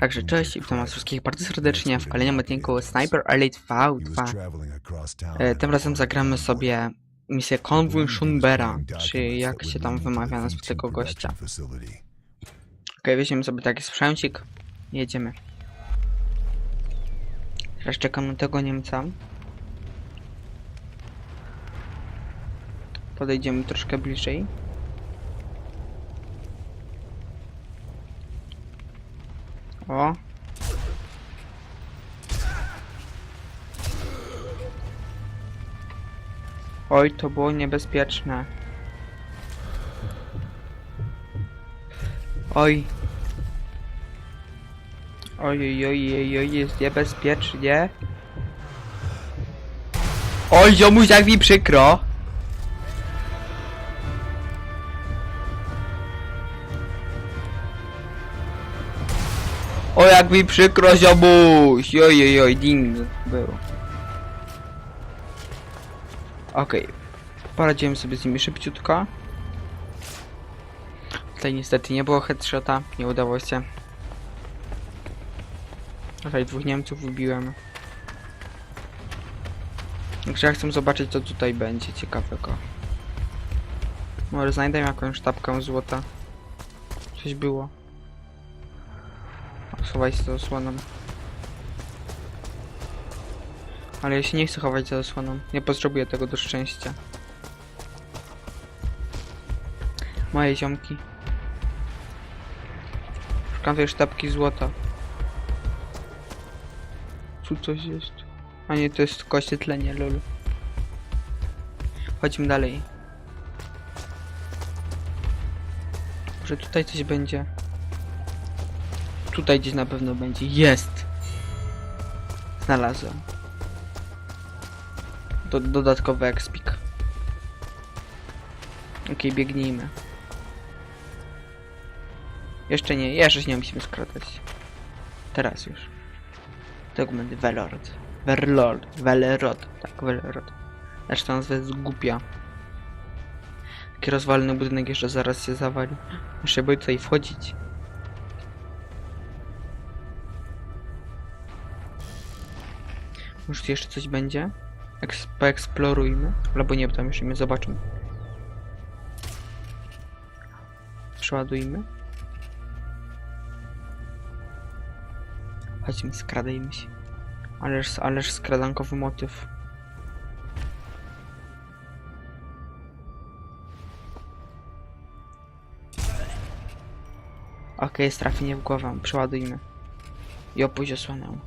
Także cześć i witam was wszystkich bardzo serdecznie w kolejnym odcinku Sniper Elite V2. E, tym razem zagramy sobie misję Konwój Schunbera, czy jak się tam wymawia nazwę tego gościa. Okej, weźmiemy sobie taki sprzęcik i jedziemy. Teraz czekam na tego Niemca. Podejdziemy troszkę bliżej. O. Oj, to było niebezpieczne. Oj. Oj, oj, oj, oj, jest niebezpiecznie. Oj, ziomuś, jak mi przykro. Mi przykro ziomuś! Oj, oj, oj, ding był. Okej. Poradziłem sobie z nimi szybciutko. Tutaj niestety nie było headshota, nie udało się. Tutaj dwóch Niemców wybiłem. Także ja chcę zobaczyć co tutaj będzie ciekawego. Może znajdę jakąś sztabkę złota. Coś było. Schowaj się za osłoną. Ale ja się nie chcę chować za osłoną. Nie potrzebuję tego do szczęścia. Moje ziomki. Szukam tej sztabki złota. Tu coś jest. A nie, to jest tylko oświetlenie, lol. Chodźmy dalej. Może tutaj coś będzie. Tutaj gdzieś na pewno będzie. Jest! Znalazłem. Do, dodatkowy expik. Okej, biegnijmy. Jeszcze nie, jeszcze nie musimy skradać. Teraz już. Dokument Velord. Verlord. Velerod. Tak, Velerod. Znaczy ta nazwa jest głupia. Taki rozwalny budynek jeszcze zaraz się zawali. Muszę boję tutaj wchodzić. Może jeszcze coś będzie? Eks poeksplorujmy. Albo nie, bo tam jeszcze mnie zobaczą. Przeładujmy. Chodźmy, skradajmy się. Ależ, ależ skradankowy motyw. Okej, jest trafienie w głowę. Przeładujmy. I opuść osłonę.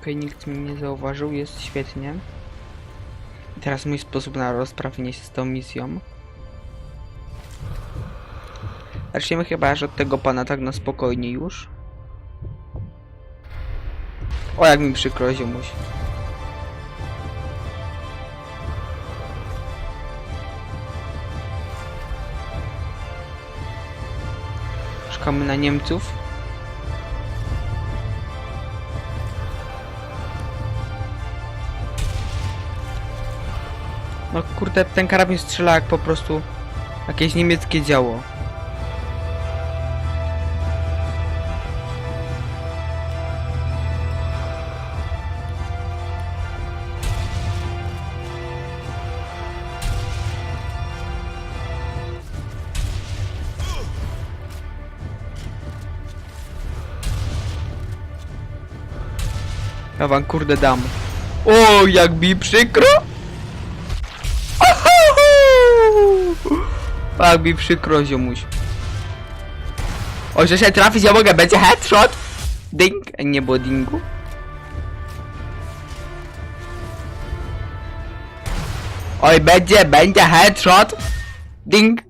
Okej, nikt mnie nie zauważył, jest świetnie. I teraz mój sposób na rozprawienie się z tą misją. Zaczniemy chyba aż od tego pana tak na spokojnie już. O, jak mi przykro, ziomuś. Czekamy na Niemców. No kurde, ten karabin strzela jak po prostu jakieś niemieckie działo. Ja wam kurde dam. O, jak mi przykro! Tak mi przykro, ziomuś. O, że się trafić ja mogę, będzie headshot! Ding! Nie było dingu. Oj, będzie, będzie headshot! Ding!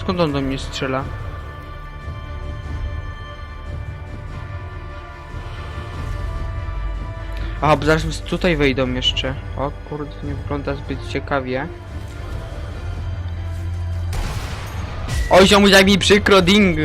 Skąd on do mnie strzela? A, bo zaraz tutaj wejdą jeszcze. O kurde, nie wygląda zbyt ciekawie. Oj, ziomuś, jak mi przykro, ding!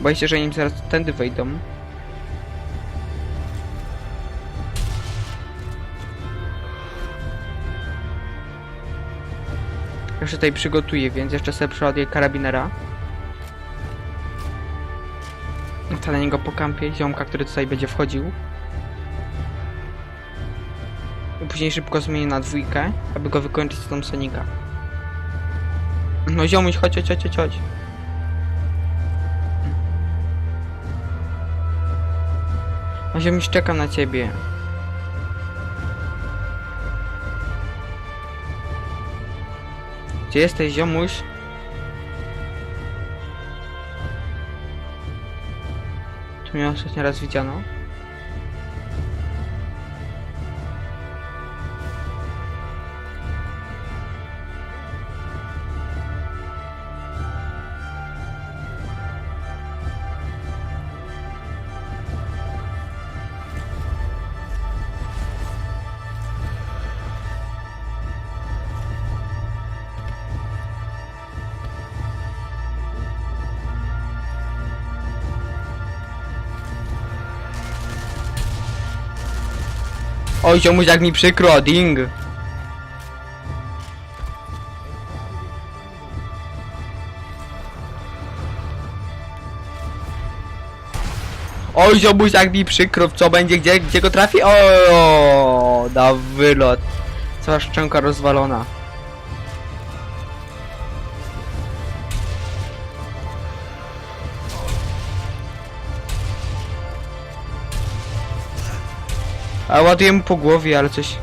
Boję się, że nim zaraz tędy wejdą. Jeszcze tutaj przygotuję, więc jeszcze sobie przeładuję karabinera. Na niego pokampię ziomka, który tutaj będzie wchodził. I później szybko zmienię na dwójkę, aby go wykończyć z Thompsonika. No ziomuś, chodź, chodź, chodź, chodź. No ziomuś, czekam na ciebie. Gdzie jesteś, ziomuś? Mnie ostatni raz widziano. Oj, ziomuś, jak mi przykro, ding! Oj, ziomuś, jak mi przykro, co będzie, gdzie, gdzie go trafi? O, na wylot. Cała szczęka rozwalona. A ładuję mu po głowie, ale coś...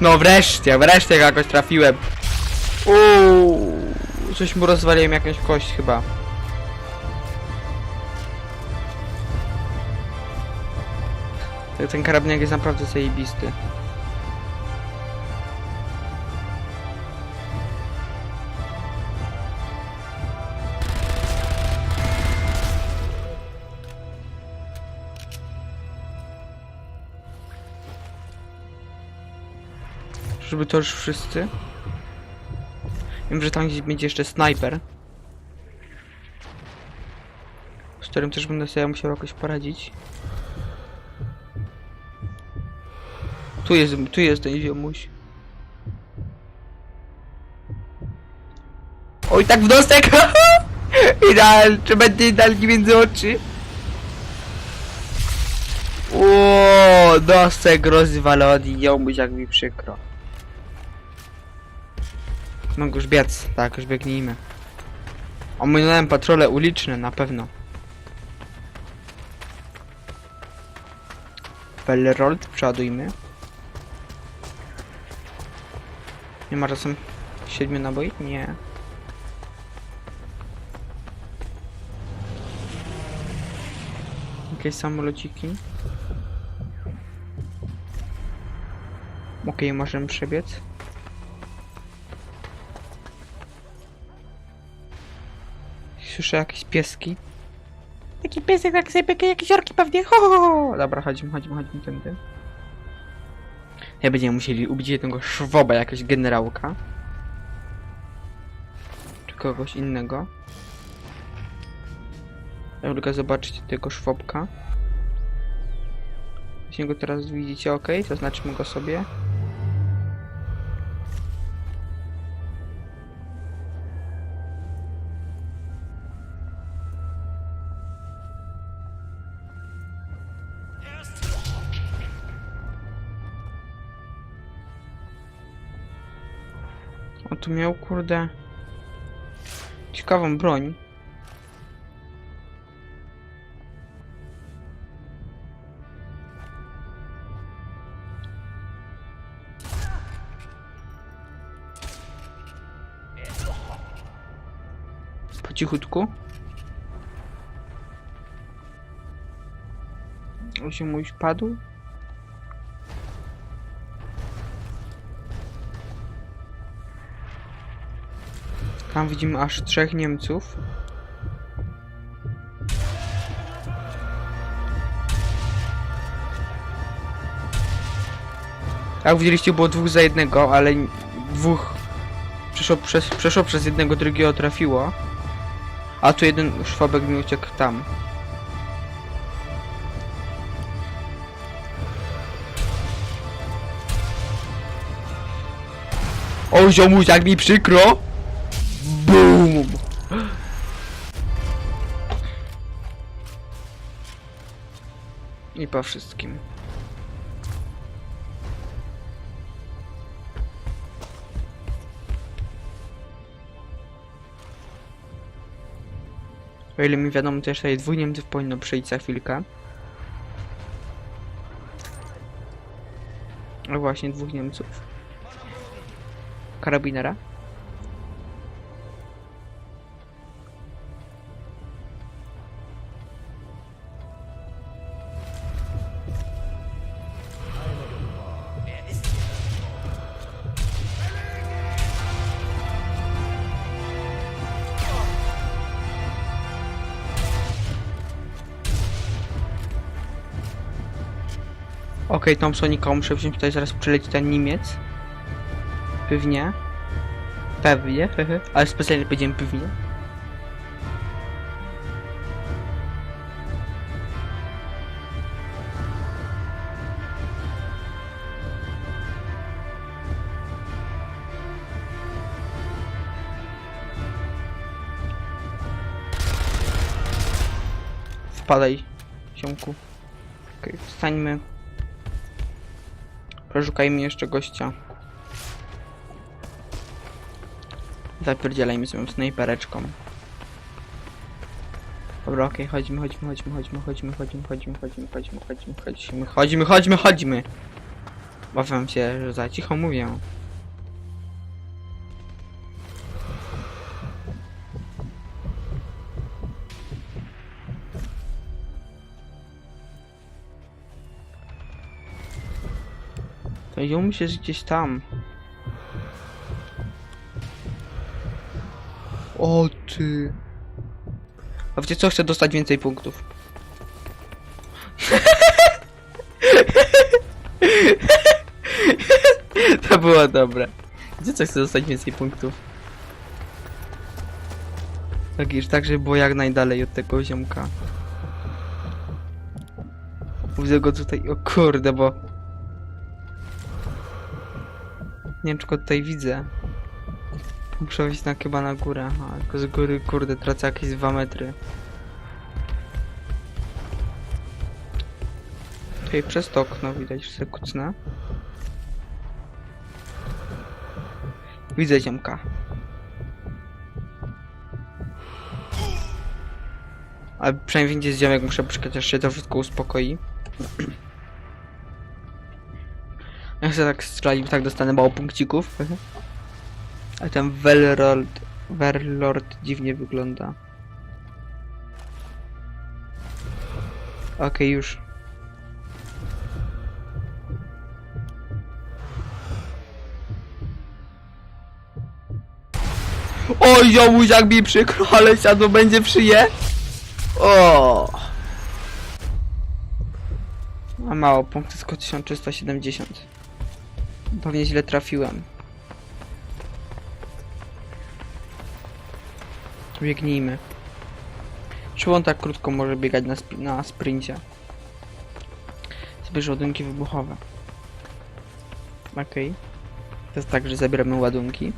No wreszcie, wreszcie jakoś trafiłem. Uuu, coś mu rozwaliłem, jakąś kość chyba. Ten- karabiniak jest naprawdę zajebisty. Żeby to już wszyscy. Wiem, że tam gdzieś będzie jeszcze snajper. Z którym też będę sobie musiał jakoś poradzić. Tu jest, tu jest ten ziomuś. Oj, tak w nosek! Ideal, czy będzie idealnie między oczy? O, nosek rozwalony, ziomuś jak mi przykro. Mogę już biec, tak, już biegnijmy. Ominąłem patrole uliczne, na pewno. Bellerold, przeładujmy. Nie ma czasem siedmiu naboi? Nie. Jakieś samolociki. Okej, możemy przebiec. Słyszę jakieś pieski. Taki piesek, tak sobie piekie, jakieś orki pewnie. Ho, ho, ho. Dobra, chodźmy, chodźmy, chodźmy tędy. Ja będziemy musieli ubić jednego szwoba, jakiegoś generałka. Czy kogoś innego. Ja tylko zobaczyć tego szwobka. Jeśli go teraz widzicie, ok, to znaczymy go sobie. Tu miał, kurde... Ciekawą broń. Po cichutku. On się padł. Tam widzimy aż trzech Niemców. Jak widzieliście było dwóch za jednego, ale dwóch przeszło przez, przeszło przez jednego, drugiego trafiło. A tu jeden szwabek mi uciekł tam. O ziomuś, jak mi przykro! I po wszystkim. O ile mi wiadomo, to jeszcze dwóch Niemców powinno przyjść za chwilkę. O właśnie, dwóch Niemców. Karabinera. Okej, Thompsonika muszę wziąć, tutaj zaraz przyleci ten Niemiec. Pewnie. Pewnie, hehe. Ale specjalnie powiedziałem pewnie. Wpadaj, ziomku. Okej, wstańmy. Przeszukajmy jeszcze gościa. Zapierdzielajmy swoją snajpereczką. Dobra, okej, chodźmy, chodźmy, chodźmy, chodźmy, chodźmy, chodźmy, chodźmy, chodźmy, chodźmy, chodźmy, chodźmy, chodźmy, chodźmy, chodźmy! Bawiam się, że za cicho mówię. Mi się gdzieś tam. O ty. A wiecie co? Chcę dostać więcej punktów. to było dobre. Gdzie co? Chcę dostać więcej punktów. Tak już tak, żeby było jak najdalej od tego ziomka. Widzę go tutaj, o kurde, bo Nie wiem, czy go tutaj widzę. Muszę wejść na chyba na górę. A, tylko z góry, kurde, tracę jakieś 2 metry. Tutaj przez to okno widać, że kucnę. Widzę ziomka. Ale przynajmniej gdzie jest ziomek, muszę poczekać aż się to wszystko uspokoi. Chcę tak strzelić, tak dostanę mało punkcików. A ten Velrord, Verlord dziwnie wygląda. Okej, już. Oj, ziomuś, jak mi przykro, ale siadło będzie w szyję. O. A mało, punkty tylko 1370. Pewnie źle trafiłem. Biegnijmy. Czemu on tak krótko może biegać na, sp na sprincie? Zbierz ładunki wybuchowe. Okej. To jest tak, że zabieramy ładunki.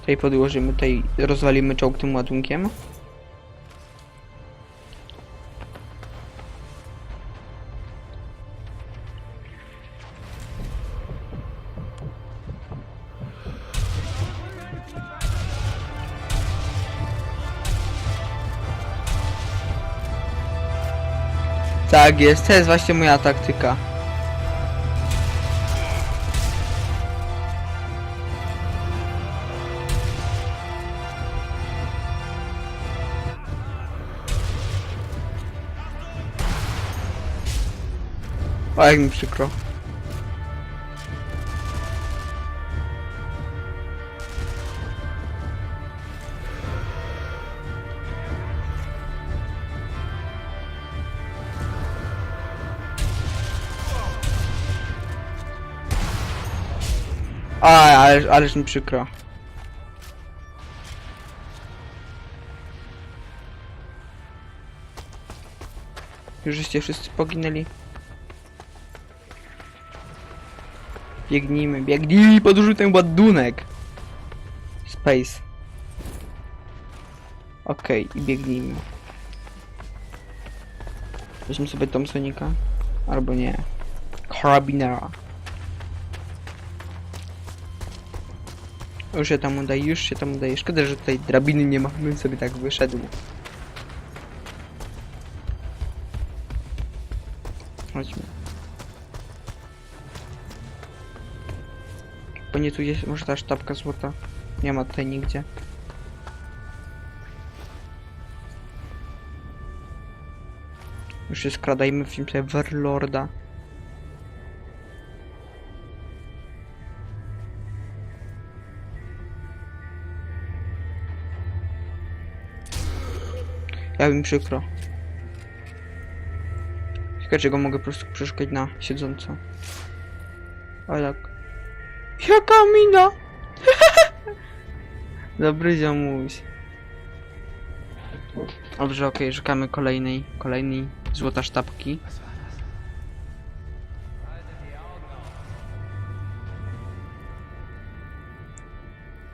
Tutaj podłożymy, tutaj rozwalimy czołg tym ładunkiem. Tak jest, to jest właśnie moja taktyka. O, jak mi przykro. Ależ, ależ mi przykro. Już żeście wszyscy poginęli. Biegnijmy, biegnij, podróżuj ten ładunek. Space. Okej, i biegnijmy. Weźmy sobie Thompsonika. Albo nie. Karabinera. Już się tam udaje, już się tam udaje. Szkoda, że tutaj drabiny nie ma, bym sobie tak wyszedł. Chodźmy. Nie tu jest może ta sztabka złota. Nie ma tutaj nigdzie. Już się skradajmy w filmie Warlorda. Ja bym przykro. Ciekawe, czego mogę po prostu przeszukać na siedząco. Ale tak. Jaka mina! Dobry ziomuś. Dobrze, okej, szukamy kolejnej, kolejnej złota sztabki.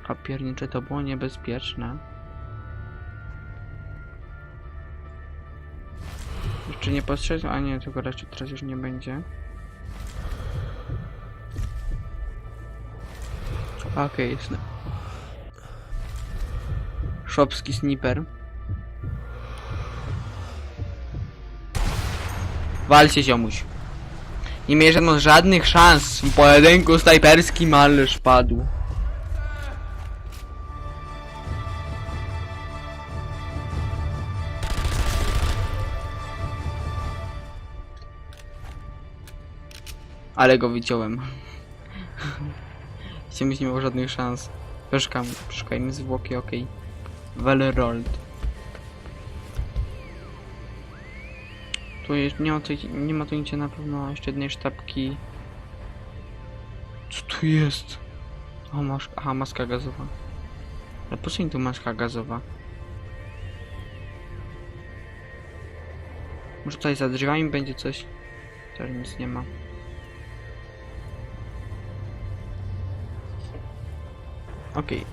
A piernicze to było niebezpieczne. Jeszcze nie postrzegł? A nie, tego raczej teraz już nie będzie. Okej, jest. Szopski sniper. Walcie ziomuś. Nie miałem żadnych szans w pojedynku snajperskim, ależ padł. Ale go wyciąłem. Chciałbyś nie miał żadnych szans. Przeszukamy, przeszukajmy zwłoki, okej. Valerold. Tu jest, nie ma tu, nie ma tu nic na pewno jeszcze jednej sztabki. Co tu jest? O, masz, aha, maska gazowa. Ale po co tu maska gazowa? Może tutaj za drzwiami będzie coś? Też nic nie ma. Okej.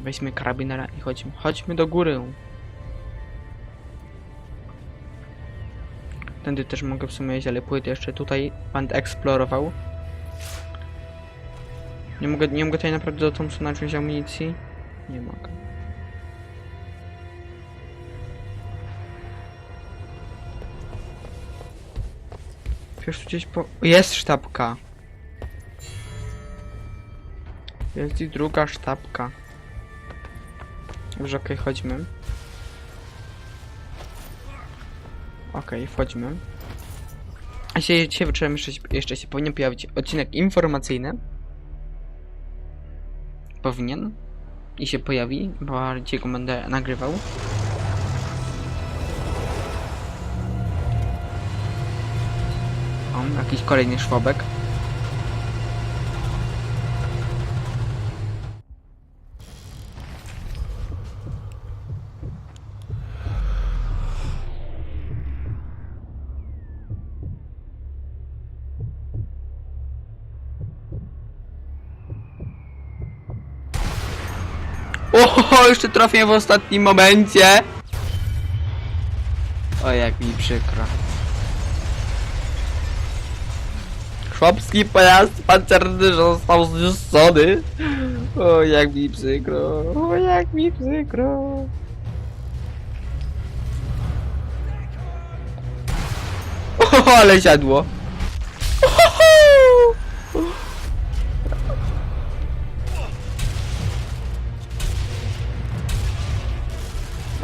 Weźmy karabinera i chodźmy. Chodźmy do góry. Tędy też mogę w sumie iść, ale jeszcze tutaj. Będę eksplorował. Nie mogę, nie mogę tutaj naprawdę do Thompsona wziąć amunicji? Nie mogę. Wiesz, tu gdzieś po... Jest sztabka. Jest i druga sztabka. Dobrze, okej, chodźmy. Okej, wchodźmy. A się, dzisiaj wieczorem jeszcze, jeszcze się powinien pojawić odcinek informacyjny. Powinien. I się pojawi, bo dzisiaj go będę nagrywał. O, jakiś kolejny szwobek. Oho, jeszcze trafię w ostatnim momencie. O, jak mi przykro. Chłopski pojazd pancerny został zniszczony. O, jak mi przykro. O, jak mi przykro. O, ale siadło.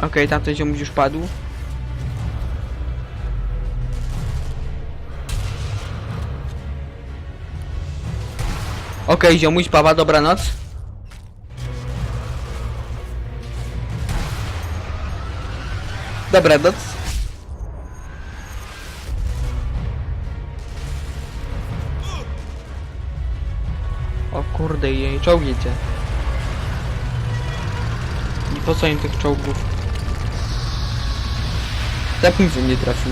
Okej, tamten ziomuś już padł. Okej, ziomuś, papa, dobranoc. Dobranoc. O kurde. jej czołgiecie. I po co im tych czołgów? Tak mi nie trafił.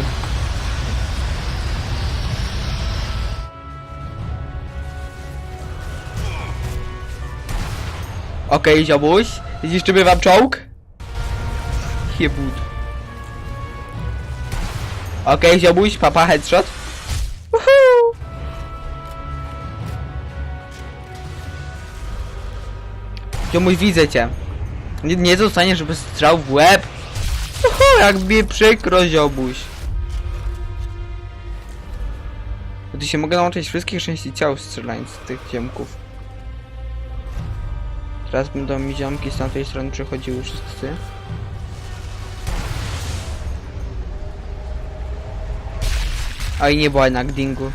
Okej, ziomuś. Zniszczymy wam czołg? Jebut. Okej, ziomuś, papa headshot. Woohoo! Ziomuś, widzę cię. Nie, nie zostaniesz bez strzał w łeb. Jak mi przykro, ziomuś. Bo ty się mogę nauczyć wszystkich części ciał strzelając z tych ziomków. Teraz będą mi ziomki z tamtej strony przechodziły wszyscy. A i nie było jednak dingu.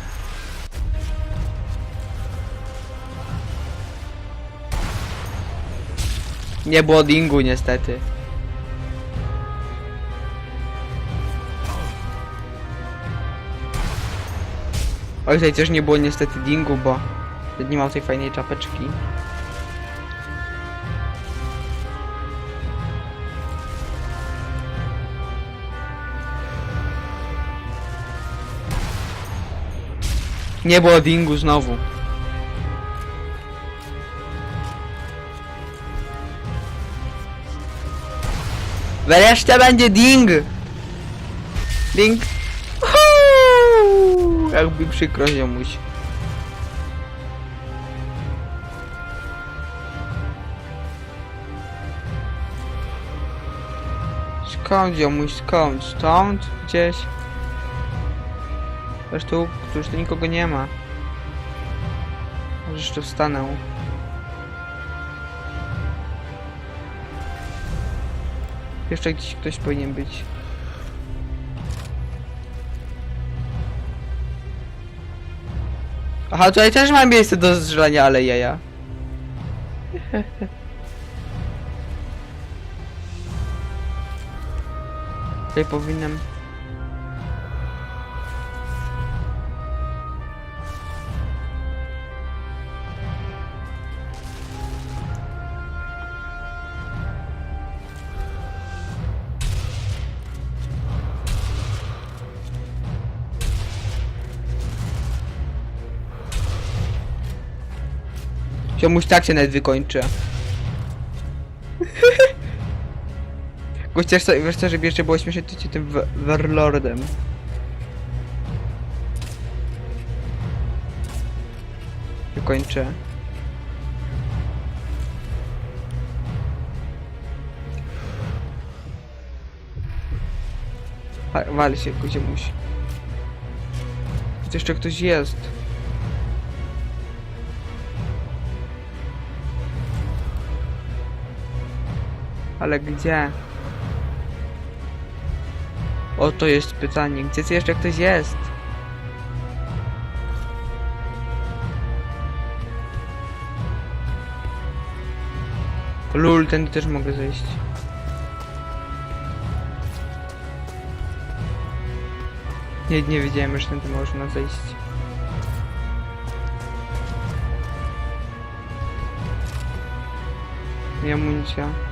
Nie było dingu niestety. Oj, tutaj też nie było niestety dingu, bo nie miał tej fajnej czapeczki. Nie było dingu znowu. Wreszcie będzie ding! Ding! Jakby przykro ziomuś. Skąd ziomuś, skąd? Stąd? Gdzieś? Aż tu, już nikogo nie ma. Może jeszcze wstanę. Jeszcze gdzieś ktoś powinien być. Aha, tutaj też mam miejsce do zżelania, ale jaja. Tutaj powinienem... Ziomuś tak się nawet wykończy. Gościarz co, wiesz co, żeby jeszcze było śmiesznie, to ci tym Warlordem. Wykończę. Wal się, ziomuś. Tu jeszcze ktoś jest. Ale gdzie? Oto jest pytanie, gdzie jeszcze ktoś jest? Lul, ten też mogę zejść. Nie, nie wiedziałem, że ten można zejść. Nie amunicja.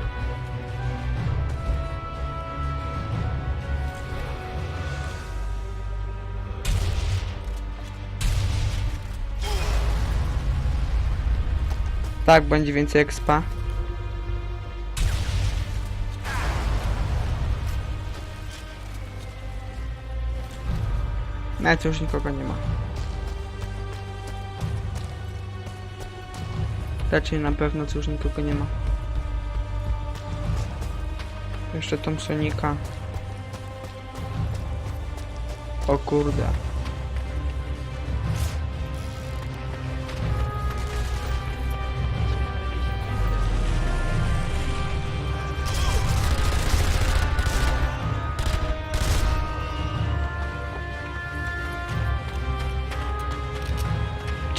Tak, będzie więcej expa. No, tu już nikogo nie ma. Raczej na pewno tu już nikogo nie ma. Jeszcze Thompsonika. O kurde.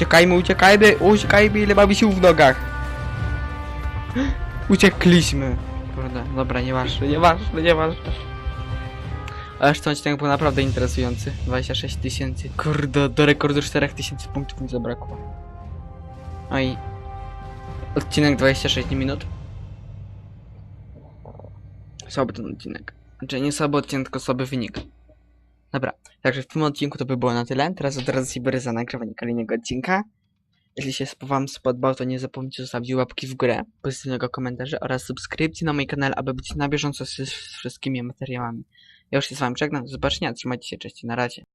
Uciekajmy, uciekajmy, uciekajmy, ile mamy sił w nogach. Uciekliśmy. Kurde, dobra, nieważne, nieważne, nieważne. Ale ten odcinek był naprawdę interesujący. 26 tysięcy. Kurde, do rekordu 4 tysięcy punktów mi zabrakło. Oj. Odcinek 26 minut. Słaby ten odcinek. Znaczy nie słaby odcinek, tylko słaby wynik. Dobra, także w tym odcinku to by było na tyle. Teraz od razu się biorę za nagrywanie kolejnego odcinka. Jeśli się wam spodobał, to nie zapomnijcie zostawić łapki w górę, pozytywnego komentarza oraz subskrypcji na mój kanał, aby być na bieżąco z, z wszystkimi materiałami. Ja już się z wami żegnam, do zobaczenia, trzymajcie się, cześć, na razie.